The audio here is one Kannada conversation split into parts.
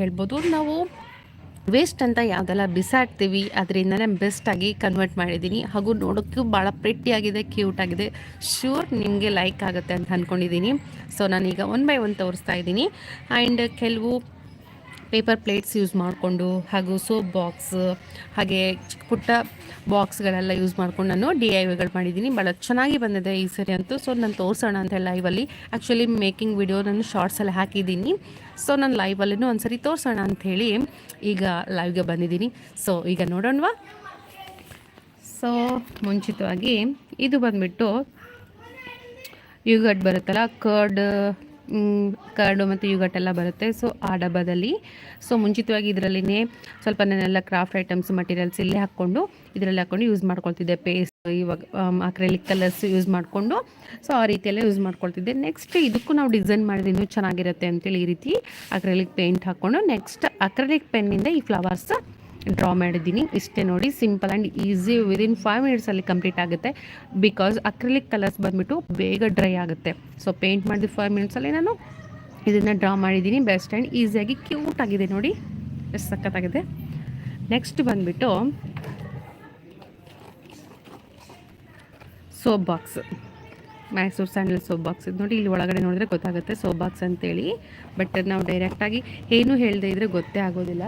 ಹೇಳ್ಬೋದು. ನಾವು ವೇಸ್ಟ್ ಅಂತ ಯಾವುದೆಲ್ಲ ಬಿಸಾಡ್ತೀವಿ ಅದರಿಂದನೇ ಬೆಸ್ಟಾಗಿ ಕನ್ವರ್ಟ್ ಮಾಡಿದ್ದೀನಿ. ಹಾಗೂ ನೋಡೋಕ್ಕೂ ಭಾಳ ಪ್ರಿಟ್ಟಿಯಾಗಿದೆ ಕ್ಯೂಟ್ ಆಗಿದೆ. ಶ್ಯೂರ್ ನಿಮಗೆ ಲೈಕ್ ಆಗುತ್ತೆ ಅಂತ ಅಂದ್ಕೊಂಡಿದ್ದೀನಿ ಸೊ ನಾನೀಗ ಒನ್ ಬೈ ಒನ್ ತೋರಿಸ್ತಾ ಇದ್ದೀನಿ. ಆ್ಯಂಡ್ ಕೆಲವು ಪೇಪರ್ ಪ್ಲೇಟ್ಸ್ ಯೂಸ್ ಮಾಡಿಕೊಂಡು ಹಾಗೂ ಸೋಪ್ ಬಾಕ್ಸ್, ಹಾಗೆ ಚಿಕ್ಕ ಪುಟ್ಟ ಬಾಕ್ಸ್ಗಳೆಲ್ಲ ಯೂಸ್ ಮಾಡ್ಕೊಂಡು ನಾನು ಡಿ ಐ ವಿಗಳು ಮಾಡಿದ್ದೀನಿ. ಭಾಳ ಚೆನ್ನಾಗಿ ಬಂದಿದೆ ಈ ಸರಿ ಅಂತೂ. ಸೊ, ನಾನು ತೋರಿಸೋಣ ಅಂತ ಲೈವಲ್ಲಿ. ಆ್ಯಕ್ಚುಲಿ ಮೇಕಿಂಗ್ ವಿಡಿಯೋ ನಾನು ಶಾರ್ಟ್ಸಲ್ಲಿ ಹಾಕಿದ್ದೀನಿ. ಸೊ, ನಾನು ಲೈವಲ್ಲೂ ಒಂದು ಸರಿ ತೋರಿಸೋಣ ಅಂಥೇಳಿ ಈಗ ಲೈವ್ಗೆ ಬಂದಿದ್ದೀನಿ. ಸೊ, ಈಗ ನೋಡೋಣವಾ? ಸೊ, ಮುಂಚಿತವಾಗಿ ಇದು ಬಂದುಬಿಟ್ಟು ಯುಗಡ್ ಬರುತ್ತಲ್ಲ, ಕರ್ಡ್ ಕರ್ಡು ಮತ್ತು ಯುಗಟ್ ಎಲ್ಲ ಬರುತ್ತೆ. ಸೊ ಆ ಡಬ್ಬದಲ್ಲಿ. ಸೊ ಮುಂಚಿತವಾಗಿ ಇದರಲ್ಲಿನೇ ಸ್ವಲ್ಪ ನಾನೆಲ್ಲ ಕ್ರಾಫ್ಟ್ ಐಟಮ್ಸ್ ಮಟೀರಿಯಲ್ಸ್ ಇಲ್ಲೇ ಹಾಕ್ಕೊಂಡು ಇದರಲ್ಲಿ ಹಾಕ್ಕೊಂಡು ಯೂಸ್ ಮಾಡ್ಕೊಳ್ತಿದ್ದೆ. ಪೇಸ್ಟ್ ಇವಾಗ ಅಕ್ರೆಲಿಕ್ ಕಲರ್ಸ್ ಯೂಸ್ ಮಾಡಿಕೊಂಡು. ಸೊ ಆ ರೀತಿಯಲ್ಲೇ ಯೂಸ್ ಮಾಡ್ಕೊಳ್ತಿದ್ದೆ. ನೆಕ್ಸ್ಟ್ ಇದಕ್ಕೂ ನಾವು ಡಿಸೈನ್ ಮಾಡಿದ್ರೆ ಇನ್ನೂ ಚೆನ್ನಾಗಿರುತ್ತೆ ಅಂತೇಳಿ ಈ ರೀತಿ ಅಕ್ರೆಲಿಕ್ ಪೇಂಟ್ ಹಾಕ್ಕೊಂಡು. ನೆಕ್ಸ್ಟ್ ಅಕ್ರೆಲಿಕ್ ಪೆನ್ನಿಂದ ಈ ಫ್ಲವರ್ಸ್ ಡ್ರಾ ಮಾಡಿದ್ದೀನಿ. ಇಷ್ಟೇ ನೋಡಿ simple and easy within five ಮಿನಿಟ್ಸಲ್ಲಿ complete ಆಗುತ್ತೆ. ಬಿಕಾಸ್ ಅಕ್ರಿಲಿಕ್ ಕಲರ್ಸ್ ಬಂದುಬಿಟ್ಟು ಬೇಗ ಡ್ರೈ ಆಗುತ್ತೆ. ಸೊ ಪೇಂಟ್ ಮಾಡಿದ ಫೈವ್ ಮಿನಿಟ್ಸಲ್ಲಿ ನಾನು ಇದನ್ನು ಡ್ರಾ ಮಾಡಿದ್ದೀನಿ. ಬೆಸ್ಟ್ ಆ್ಯಂಡ್ ಈಸಿಯಾಗಿ ಕ್ಯೂಟ್ ಆಗಿದೆ ನೋಡಿ. ಎಷ್ಟು ಸಖತ್ತಾಗಿದೆ. ನೆಕ್ಸ್ಟ್ ಬಂದುಬಿಟ್ಟು soap box Mysuru sandal soap box ಇದು ನೋಡಿ, ಇಲ್ಲಿ ಒಳಗಡೆ ನೋಡಿದ್ರೆ ಗೊತ್ತಾಗುತ್ತೆ ಸೋಪ್ ಬಾಕ್ಸ್ ಅಂತೇಳಿ. ಬಟ್ ನಾವು ಡೈರೆಕ್ಟಾಗಿ ಏನು ಹೇಳದೇ ಇದ್ದರೆ ಗೊತ್ತೇ ಆಗೋದಿಲ್ಲ.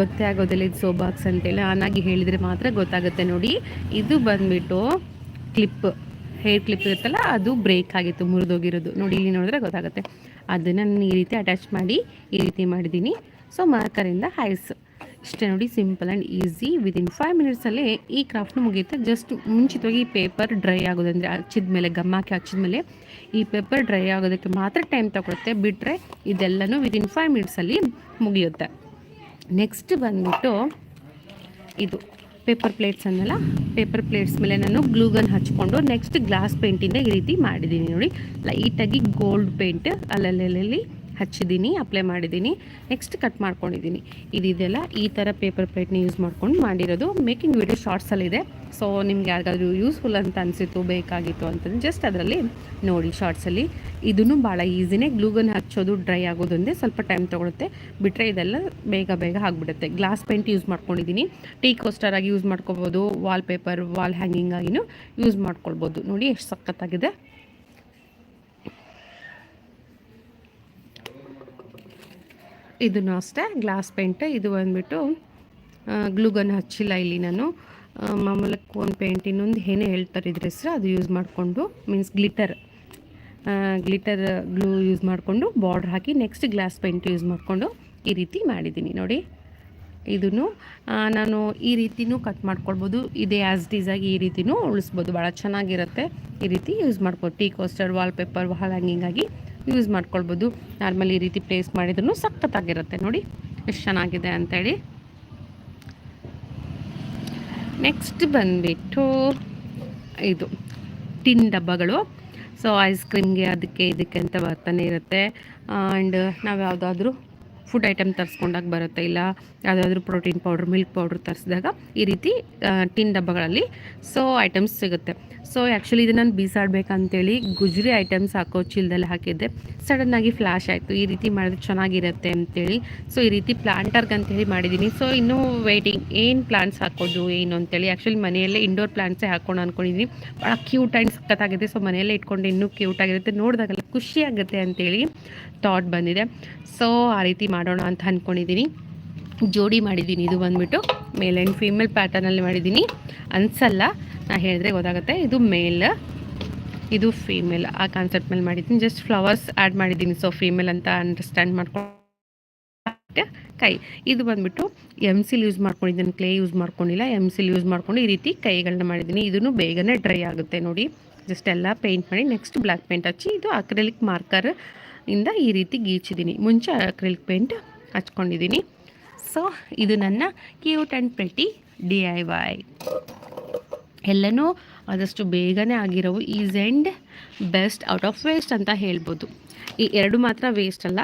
ಗೊತ್ತೇ ಆಗೋದಿಲ್ಲ ಇದು ಸೋ ಬಾಕ್ಸ್ ಅಂತೇಳಿ ಆನಾಗಿ ಹೇಳಿದರೆ ಮಾತ್ರ ಗೊತ್ತಾಗುತ್ತೆ ನೋಡಿ. ಇದು ಬಂದುಬಿಟ್ಟು ಕ್ಲಿಪ್ ಹೇರ್ ಕ್ಲಿಪ್ ಇರುತ್ತಲ್ಲ, ಅದು ಬ್ರೇಕ್ ಆಗಿತ್ತು, ಮುರಿದೋಗಿರೋದು. ನೋಡಿ, ಇಲ್ಲಿ ನೋಡಿದ್ರೆ ಗೊತ್ತಾಗುತ್ತೆ. ಅದನ್ನು ನಾನು ಈ ರೀತಿ ಅಟ್ಯಾಚ್ ಮಾಡಿ, ಈ ರೀತಿ ಮಾಡಿದ್ದೀನಿ. ಸೊ ಮಾರ್ಕರಿಂದ ಹೈಸ್ ಇಷ್ಟೇ ನೋಡಿ simple and easy within five ಮಿನಿಟ್ಸಲ್ಲೇ ಈ ಕ್ರಾಫ್ಟ್ನ ಮುಗಿಯುತ್ತೆ. ಜಸ್ಟ್ ಮುಂಚಿತವಾಗಿ ಈ ಪೇಪರ್ ಡ್ರೈ ಆಗೋದಂದರೆ ಹಚ್ಚಿದ ಮೇಲೆ ಗಮ್ಮಾಕಿ ಹಚ್ಚಿದ ಮೇಲೆ, ಈ ಪೇಪರ್ ಡ್ರೈ ಆಗೋದಕ್ಕೆ ಮಾತ್ರ ಟೈಮ್ ತಗೊಳುತ್ತೆ. ಬಿಟ್ಟರೆ ಇದೆಲ್ಲನೂ ವಿದಿನ್ ಫೈವ್ ಮಿನಿಟ್ಸಲ್ಲಿ ಮುಗಿಯುತ್ತೆ. ನೆಕ್ಸ್ಟ್ ಬಂದ್ಬಿಟ್ಟು ಇದು ಪೇಪರ್ ಪ್ಲೇಟ್ಸ್ ಅನ್ನಲ್ಲ ಪೇಪರ್ ಪ್ಲೇಟ್ಸ್ ಮೇಲೆ ನಾನು ಗ್ಲೂಗನ್ ಹಚ್ಕೊಂಡು ನೆಕ್ಸ್ಟ್ ಗ್ಲಾಸ್ ಪೇಂಟಿಂದ ಈ ರೀತಿ ಮಾಡಿದ್ದೀನಿ ನೋಡಿ. ಲೈಟಾಗಿ ಗೋಲ್ಡ್ ಪೇಂಟ್ ಅಲ್ಲಲ್ಲಿ ಹಚ್ಚಿದ್ದೀನಿ ಅಪ್ಲೈ ಮಾಡಿದ್ದೀನಿ ನೆಕ್ಸ್ಟ್ ಕಟ್ ಮಾಡ್ಕೊಂಡಿದ್ದೀನಿ. ಇದಿದೆಲ್ಲ ಈ ಥರ ಪೇಪರ್ ಪ್ಲೇಟ್ನ ಯೂಸ್ ಮಾಡ್ಕೊಂಡು ಮಾಡಿರೋದು. ಮೇಕಿಂಗ್ ವಿಡಿಯೋ ಶಾರ್ಟ್ಸಲ್ಲಿದೆ ಸೊ ನಿಮ್ಗೆ ಯಾರಿಗಾದ್ರೂ ಯೂಸ್ಫುಲ್ ಅಂತ ಅನಿಸಿತ್ತು, ಬೇಕಾಗಿತ್ತು ಅಂತಂದ್ರೆ ಜಸ್ಟ್ ಅದರಲ್ಲಿ ನೋಡಿ ಶಾರ್ಟ್ಸಲ್ಲಿ ಇದನ್ನು ಭಾಳ ಈಸಿನೇ ಗ್ಲೂಗನ್ ಹಚ್ಚೋದು ಡ್ರೈ ಆಗೋದೊಂದೇ ಸ್ವಲ್ಪ ಟೈಮ್ ತೊಗೊಳುತ್ತೆ. ಬಿಟ್ಟರೆ ಇದೆಲ್ಲ ಬೇಗ ಬೇಗ ಆಗಿಬಿಡುತ್ತೆ. ಗ್ಲಾಸ್ ಪೇಂಟ್ ಯೂಸ್ ಮಾಡ್ಕೊಂಡಿದ್ದೀನಿ. ಟೀ ಕೋಸ್ಟರ್ ಆಗಿ ಯೂಸ್ ಮಾಡ್ಕೋಬೋದು. ವಾಲ್ ಪೇಪರ್ ವಾಲ್ ಹ್ಯಾಂಗಿಂಗ್ ಆಗಿನೂ ಯೂಸ್ ಮಾಡ್ಕೊಳ್ಬೋದು. ನೋಡಿ ಎಷ್ಟು ಸಖತ್ತಾಗಿದೆ. ಇದನ್ನು ಅಷ್ಟೇ ಗ್ಲಾಸ್ ಪೇಂಟ್ ಇದು ಬಂದುಬಿಟ್ಟು ಗ್ಲೂಗನ್ ಹಚ್ಚಿಲ್ಲ ಇಲ್ಲಿ ನಾನು. ಮಾಮೂಲಿ ಕೋನ್ ಪೇಂಟ್ ಇನ್ನೊಂದು ಏನೇ ಹೇಳ್ತಾರೆ ಇದ್ರ ಹೆಸರು, ಅದು ಯೂಸ್ ಮಾಡಿಕೊಂಡು means glitter glitter glue use ಮಾಡಿಕೊಂಡು ಬಾರ್ಡ್ರ್ ಹಾಕಿ ನೆಕ್ಸ್ಟ್ ಗ್ಲಾಸ್ ಪೇಂಟ್ ಯೂಸ್ ಮಾಡಿಕೊಂಡು, ಈ ರೀತಿ ಮಾಡಿದ್ದೀನಿ ನೋಡಿ. ಇದನ್ನು ನಾನು ಈ ರೀತಿನೂ ಕಟ್ ಮಾಡ್ಕೊಳ್ಬೋದು. ಇದೇ ಆ್ಯಸ್ ಡೀಸಾಗಿ ಈ ರೀತಿನೂ ಉಳಿಸ್ಬೋದು. ಭಾಳ ಚೆನ್ನಾಗಿರುತ್ತೆ. ಈ ರೀತಿ ಯೂಸ್ ಮಾಡ್ಬೋದು. Tea coaster wallpaper wall hanging ಆಗಿ ಯೂಸ್ ಮಾಡ್ಕೊಳ್ಬೋದು. ನಾರ್ಮಲ್ ಈ ರೀತಿ ಪ್ಲೇಸ್ ಮಾಡಿದ್ರು ಸಖತ್ತಾಗಿರುತ್ತೆ ನೋಡಿ. ಎಷ್ಟು ಚೆನ್ನಾಗಿದೆ ಅಂತೇಳಿ. ನೆಕ್ಸ್ಟ್ ಬಂದುಬಿಟ್ಟು ಇದು ಟಿನ್ ಡಬ್ಬಗಳು. ಸೊ ಐಸ್ ಕ್ರೀಮ್ಗೆ ಅದಕ್ಕೆ ಇದಕ್ಕೆ ಅಂತ ಬರ್ತಾನೆ ಇರುತ್ತೆ. ಆ್ಯಂಡ್ ನಾವು ಯಾವುದಾದ್ರೂ ಫುಡ್ ಐಟಮ್ ತರಿಸ್ಕೊಂಡಾಗ ಬರುತ್ತೆ, ಇಲ್ಲ ಯಾವುದಾದ್ರೂ ಪ್ರೋಟೀನ್ ಪೌಡ್ರ್ ಮಿಲ್ಕ್ ಪೌಡ್ರ್ ತರಿಸಿದಾಗ ಈ ರೀತಿ ಟಿನ್ ಡಬ್ಬಗಳಲ್ಲಿ ಸೊ ಐಟಮ್ಸ್ ಸಿಗುತ್ತೆ. ಸೊ ಆ್ಯಕ್ಚುಲಿ ಇದು ನಾನು ಬೀಸಾಡಬೇಕಂತೇಳಿ ಗುಜ್ರಿ ಐಟಮ್ಸ್ ಹಾಕೋ ಚೀಲದಲ್ಲಿ ಹಾಕಿದ್ದೆ. ಸಡನ್ನಾಗಿ ಫ್ಲ್ಯಾಶ್ ಆಯಿತು. ಈ ರೀತಿ ಮಾಡಿದ್ರೆ ಚೆನ್ನಾಗಿರುತ್ತೆ ಅಂತೇಳಿ. ಸೊ ಈ ರೀತಿ ಪ್ಲಾಂಟರ್ಗೆ ಅಂತೇಳಿ ಮಾಡಿದ್ದೀನಿ. ಸೊ ಇನ್ನೂ ವೆಯ್ಟಿಂಗ್ ಏನು ಪ್ಲಾಂಟ್ಸ್ ಹಾಕೋದು, ಏನು ಅಂತೇಳಿ. ಆ್ಯಕ್ಚುಲಿ ಮನೆಯಲ್ಲೇ ಇಂಡೋರ್ ಪ್ಲಾಂಟ್ಸೇ ಹಾಕೋಣ ಅಂದ್ಕೊಂಡಿದ್ದೀನಿ ಭಾಳ ಕ್ಯೂಟ್ ಆ್ಯಂಡ್ ಸಕ್ಕತ್ತಾಗಿದೆ ಸೊ ಮನೆಯಲ್ಲೇ ಇಟ್ಕೊಂಡು ಇನ್ನೂ ಕ್ಯೂಟ್ ಆಗಿರುತ್ತೆ. ನೋಡಿದಾಗೆಲ್ಲ ಖುಷಿ ಆಗುತ್ತೆ ಅಂತೇಳಿ ಥಾಟ್ ಬಂದಿದೆ. ಸೊ ಆ ರೀತಿ ಮಾಡೋಣ ಅಂತ ಅಂದ್ಕೊಂಡಿದ್ದೀನಿ ಜೋಡಿ ಮಾಡಿದ್ದೀನಿ ಇದು ಬಂದುಬಿಟ್ಟು. ಮೇಲ್ ಆ್ಯಂಡ್ ಫೀಮೇಲ್ ಪ್ಯಾಟರ್ನಲ್ಲಿ ಮಾಡಿದ್ದೀನಿ ಅನ್ಸಲ್ಲ. ನಾ ಹೇಳಿದ್ರೆ ಗೊತ್ತಾಗುತ್ತೆ. ಇದು ಮೇಲ್ ಇದು ಫೀಮೇಲ್ ಆ ಕಾನ್ಸೆಪ್ಟ್ ಮೇಲೆ ಮಾಡಿದ್ದೀನಿ. ಜಸ್ಟ್ ಫ್ಲವರ್ಸ್ ಆ್ಯಡ್ ಮಾಡಿದ್ದೀನಿ. ಸೊ ಫೀಮೇಲ್ ಅಂತ ಅಂಡರ್ಸ್ಟ್ಯಾಂಡ್ ಮಾಡ್ಕೊಂಡು ಕೈ. ಇದು ಬಂದುಬಿಟ್ಟು ಎಂ ಸಿಲ್ ಯೂಸ್ ಮಾಡ್ಕೊಂಡಿದ್ದೀನಿ. ಕ್ಲೇ ಯೂಸ್ ಮಾಡ್ಕೊಂಡಿಲ್ಲ. ಎಂ ಸಿಲ್ ಯೂಸ್ ಮಾಡ್ಕೊಂಡು ಈ ರೀತಿ ಕೈಗಳನ್ನ ಮಾಡಿದ್ದೀನಿ. ಇದನ್ನು ಬೇಗನೆ ಡ್ರೈ ಆಗುತ್ತೆ ನೋಡಿ. ಜಸ್ಟ್ ಎಲ್ಲ ಪೇಂಟ್ ಮಾಡಿ ನೆಕ್ಸ್ಟ್ ಬ್ಲ್ಯಾಕ್ ಪೇಂಟ್ ಹಚ್ಚಿ, ಇದು ಅಕ್ರೆಲಿಕ್ ಮಾರ್ಕರ್ ಇಂದ ಈ ರೀತಿ ಗೀಚಿದ್ದೀನಿ. ಮುಂಚೆ ಅಕ್ರೆಲಿಕ್ ಪೇಂಟ್ ಹಚ್ಕೊಂಡಿದ್ದೀನಿ. ಸೊ ಇದು ನನ್ನ cute and pretty D I Y ಎಲ್ಲನೂ ಆದಷ್ಟು ಬೇಗನೆ ಆಗಿರೋವು is and best out of waste ಅಂತ ಹೇಳ್ಬೋದು. ಈ ಎರಡು ಮಾತ್ರ ವೇಸ್ಟ್ ಅಲ್ಲ,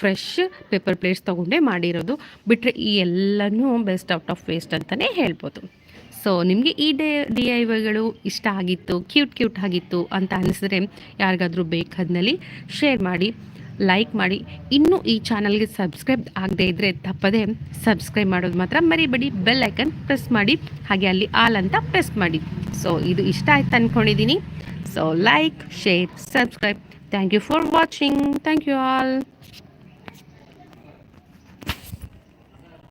ಫ್ರೆಶ್ ಪೇಪರ್ ಪ್ಲೇಟ್ಸ್ ತೊಗೊಂಡೇ ಮಾಡಿರೋದು. ಬಿಟ್ಟರೆ ಈ ಎಲ್ಲನೂ ಬೆಸ್ಟ್ ಔಟ್ ಆಫ್ ವೇಸ್ಟ್ ಅಂತಲೇ ಹೇಳ್ಬೋದು. ಸೊ ನಿಮಗೆ ಈ ಡೇ, ಡಿ ಐ ವೈಗಳು ಇಷ್ಟ ಆಗಿತ್ತು, ಕ್ಯೂಟ್ ಕ್ಯೂಟ್ ಆಗಿತ್ತು ಅಂತ ಅನಿಸಿದ್ರೆ ಯಾರಿಗಾದರೂ ಬೇಕಾದ್ನಲ್ಲಿ ಶೇರ್ ಮಾಡಿ. ಲೈಕ್ ಮಾಡಿ. ಇನ್ನೂ ಈ ಚಾನಲ್ಗೆ ಸಬ್ಸ್ಕ್ರೈಬ್ ಆಗದೇ ಇದ್ದರೆ ತಪ್ಪದೇ ಸಬ್ಸ್ಕ್ರೈಬ್ ಮಾಡೋದು ಮಾತ್ರ ಮರಿಬೇಡಿ. ಬೆಲ್ ಐಕನ್ ಪ್ರೆಸ್ ಮಾಡಿ. ಹಾಗೆ ಅಲ್ಲಿ ಆಲ್ ಅಂತ ಪ್ರೆಸ್ ಮಾಡಿ. ಸೊ ಇದು ಇಷ್ಟ ಆಯ್ತು ಅಂದ್ಕೊಂಡಿದ್ದೀನಿ so like share subscribe thank you for watching thank you all